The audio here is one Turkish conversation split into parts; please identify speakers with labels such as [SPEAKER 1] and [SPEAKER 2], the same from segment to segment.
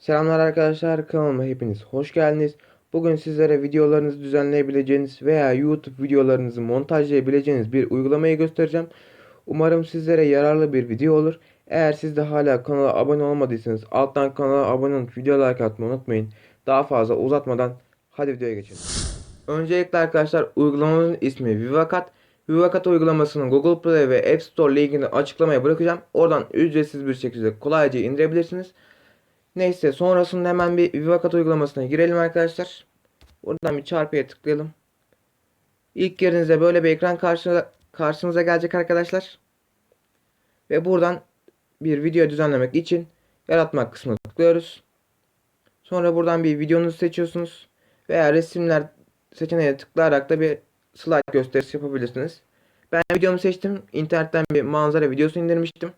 [SPEAKER 1] Selamlar arkadaşlar kanalıma hepiniz hoş geldiniz. Bugün sizlere videolarınızı düzenleyebileceğiniz veya YouTube videolarınızı montajlayabileceğiniz bir uygulamayı göstereceğim. Umarım sizlere yararlı bir video olur. Eğer siz de hala kanala abone olmadıysanız alttan kanala abone olup video like atmayı unutmayın. Daha fazla uzatmadan hadi videoya geçelim. Öncelikle arkadaşlar uygulamanın ismi Vivacat. Vivacat uygulamasının Google Play ve App Store linkini açıklamaya bırakacağım. Oradan ücretsiz bir şekilde kolayca indirebilirsiniz. Neyse sonrasında hemen bir Vivacat uygulamasına girelim arkadaşlar. Buradan bir çarpıya tıklayalım. İlk girdiğinizde böyle bir ekran karşınıza, karşınıza gelecek arkadaşlar. Ve buradan bir video düzenlemek için yaratmak kısmına tıklıyoruz. Sonra buradan bir videonuzu seçiyorsunuz. Veya resimler seçeneğine tıklayarak da bir slide gösterisi yapabilirsiniz. Ben videomu seçtim. İnternetten bir manzara videosu indirmiştim.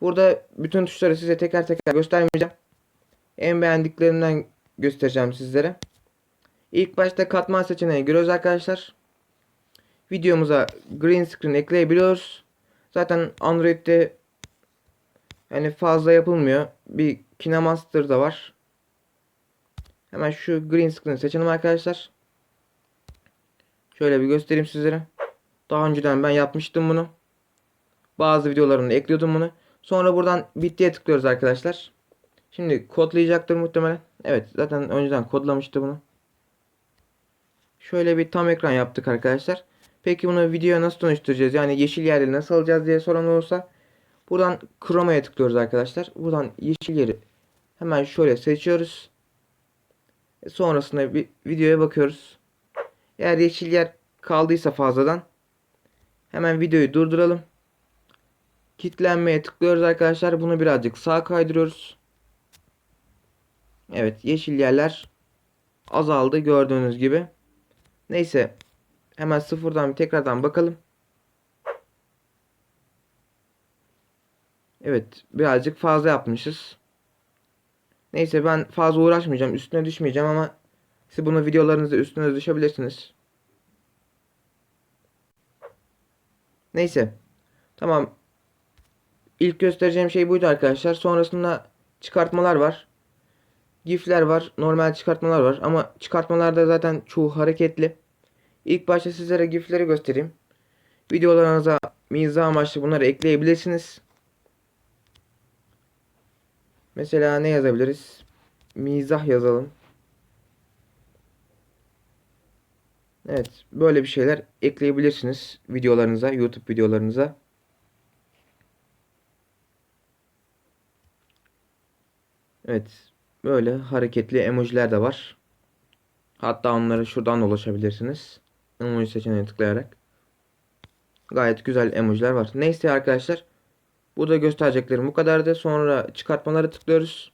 [SPEAKER 1] Burada bütün tuşları size teker teker göstermeyeceğim. En beğendiklerimden göstereceğim sizlere. İlk başta katman seçeneğine giriyoruz arkadaşlar. Videomuza green screen ekleyebiliyoruz. Zaten Android'de yani fazla yapılmıyor. Bir KineMaster da var. Hemen şu green screen seçelim arkadaşlar. Şöyle bir göstereyim sizlere. Daha önceden ben yapmıştım bunu. Bazı videolarımda ekliyordum bunu. Sonra buradan bittiye tıklıyoruz arkadaşlar. Şimdi kodlayacaktır muhtemelen. Evet zaten önceden kodlamıştı bunu. Şöyle bir tam ekran yaptık arkadaşlar. Peki bunu videoya nasıl dönüştüreceğiz? Yani yeşil yeri nasıl alacağız diye soran olursa. Buradan Chroma'ya tıklıyoruz arkadaşlar. Buradan yeşil yeri hemen şöyle seçiyoruz. E, Sonrasında bir videoya bakıyoruz. Eğer yeşil yer kaldıysa fazladan hemen videoyu durduralım. Kitlenmeye tıklıyoruz arkadaşlar. Bunu birazcık sağa kaydırıyoruz. Evet yeşil yerler azaldı gördüğünüz gibi. Neyse hemen sıfırdan bir tekrardan bakalım. Evet birazcık fazla yapmışız. Neyse ben fazla uğraşmayacağım. Üstüne düşmeyeceğim ama siz bunu videolarınızda üstüne düşebilirsiniz. Neyse. Tamam. İlk göstereceğim şey buydu arkadaşlar. Sonrasında çıkartmalar var. GIF'ler var. Normal çıkartmalar var. Ama çıkartmalarda zaten çoğu hareketli. İlk başta sizlere GIF'leri göstereyim. Videolarınıza mizah amaçlı bunları ekleyebilirsiniz. Mesela ne yazabiliriz? Mizah yazalım. Evet, böyle bir şeyler ekleyebilirsiniz videolarınıza, YouTube videolarınıza. Evet, böyle hareketli emojiler de var. Hatta onları şuradan da ulaşabilirsiniz. Emoji seçeneğine tıklayarak. Gayet güzel emojiler var. Neyse arkadaşlar. Burada göstereceklerim bu kadardı. Sonra çıkartmaları tıklıyoruz.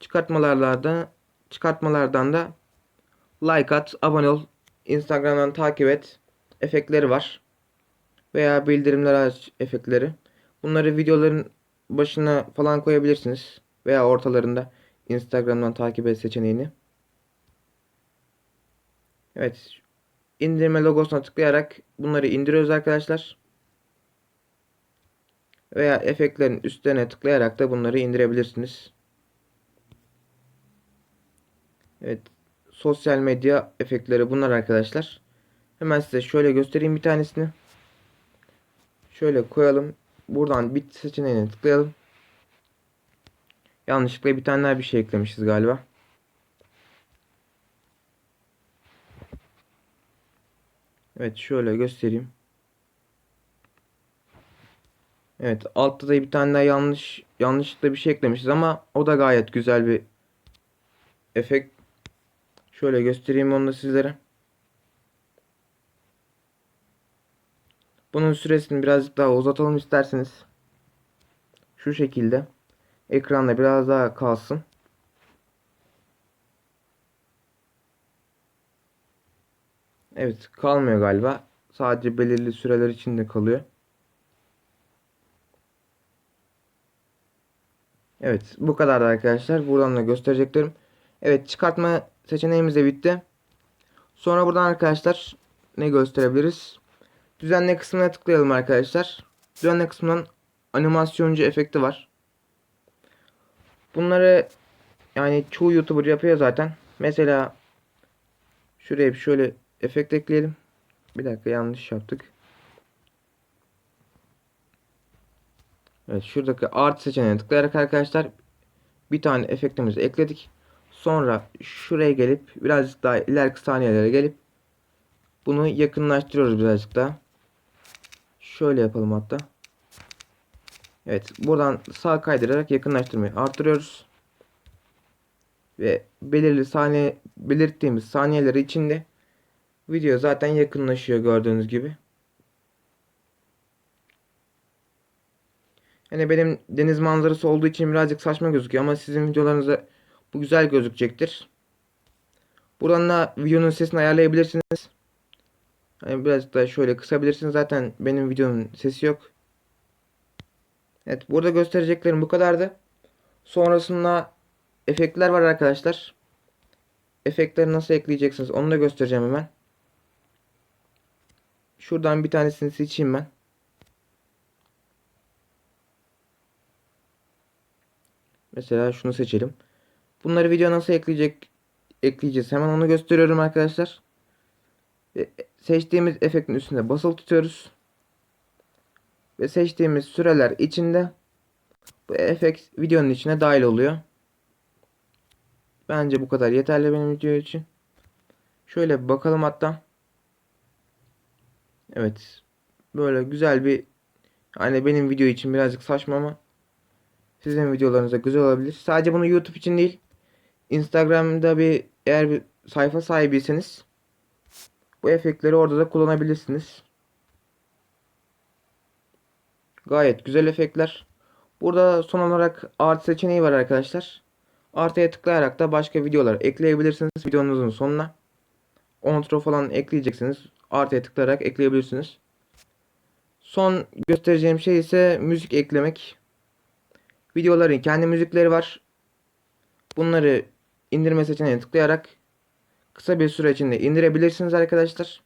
[SPEAKER 1] Çıkartmalardan çıkartmalardan da like at, abone ol, Instagram'dan takip et efektleri var. Veya bildirimler aç efektleri. Bunları videoların başına falan koyabilirsiniz. Veya ortalarında Instagram'dan takip et seçeneğini. Evet. İndirme logosuna tıklayarak bunları indiriyoruz arkadaşlar. Veya efektlerin üstlerine tıklayarak da bunları indirebilirsiniz. Evet. Sosyal medya efektleri bunlar arkadaşlar. Hemen size şöyle göstereyim bir tanesini. Şöyle koyalım. Buradan bit seçeneğine tıklayalım. Yanlışlıkla bir tane daha bir şey eklemişiz galiba. Evet şöyle göstereyim. Evet altta da bir tane daha yanlış yanlışlıkla bir şey eklemişiz ama o da gayet güzel bir efekt. Şöyle göstereyim onu da sizlere. Bunun süresini birazcık daha uzatalım isterseniz. Şu şekilde. Ekranda biraz daha kalsın. Evet kalmıyor galiba. Sadece belirli süreler içinde kalıyor. Evet bu kadar arkadaşlar. Buradan da göstereceklerim. Evet çıkartma seçeneğimiz de bitti. Sonra buradan arkadaşlar ne gösterebiliriz? Düzenle kısmına tıklayalım arkadaşlar. Düzenle kısmından animasyoncu efekti var. Bunları yani çoğu YouTuber yapıyor zaten. Mesela şuraya bir şöyle efekt ekleyelim. Bir dakika yanlış yaptık. Evet şuradaki art seçeneğine tıklayarak arkadaşlar bir tane efektimizi ekledik. Sonra şuraya gelip birazcık daha ileriki saniyelere gelip bunu yakınlaştırıyoruz birazcık daha. Şöyle yapalım hatta. Evet buradan sağ kaydırarak yakınlaştırmayı arttırıyoruz. Ve belirli saniye belirttiğimiz saniyeleri içinde video zaten yakınlaşıyor gördüğünüz gibi. Yani benim deniz manzarası olduğu için birazcık saçma gözüküyor ama sizin videolarınızda bu güzel gözükecektir. Buradan da videonun sesini ayarlayabilirsiniz. Yani birazcık daha şöyle kısabilirsiniz. Zaten benim videonun sesi yok. Evet burada göstereceklerim bu kadardı. Sonrasında efektler var arkadaşlar. Efektleri nasıl ekleyeceksiniz onu da göstereceğim hemen. Şuradan bir tanesini seçeyim ben. Mesela şunu seçelim. Bunları video nasıl ekleyecek ekleyeceğiz. Hemen onu gösteriyorum arkadaşlar. Seçtiğimiz efektin üstünde basılı tutuyoruz. Ve seçtiğimiz süreler içinde bu efekt videonun içine dahil oluyor. Bence bu kadar yeterli benim video için. Şöyle bir bakalım hatta. Evet. Böyle güzel bir hani benim video için birazcık saçma ama sizin videolarınızda güzel olabilir. Sadece bunu YouTube için değil. Instagram'da bir eğer bir sayfa sahibiyseniz bu efektleri orada da kullanabilirsiniz. Gayet güzel efektler. Burada son olarak art seçeneği var arkadaşlar. Artıya tıklayarak da başka videolar ekleyebilirsiniz videonuzun sonuna. Ontro falan ekleyeceksiniz. Artıya tıklayarak ekleyebilirsiniz. Son göstereceğim şey ise müzik eklemek. Videoların kendi müzikleri var. Bunları indirme seçeneğine tıklayarak kısa bir süre içinde indirebilirsiniz arkadaşlar.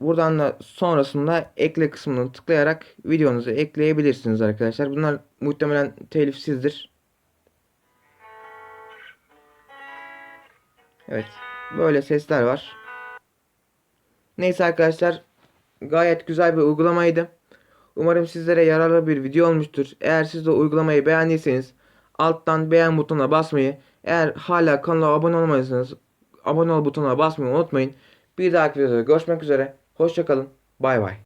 [SPEAKER 1] Buradan da sonrasında ekle kısmını tıklayarak videonuzu ekleyebilirsiniz arkadaşlar. Bunlar muhtemelen telifsizdir. Evet. Böyle sesler var. Neyse arkadaşlar. Gayet güzel bir uygulamaydı. Umarım sizlere yararlı bir video olmuştur. Eğer siz de uygulamayı beğendiyseniz alttan beğen butonuna basmayı, eğer hala kanala abone olmadıysanız abone ol butonuna basmayı unutmayın. Bir dahaki videoda görüşmek üzere. Hoşçakalın. Bay bay.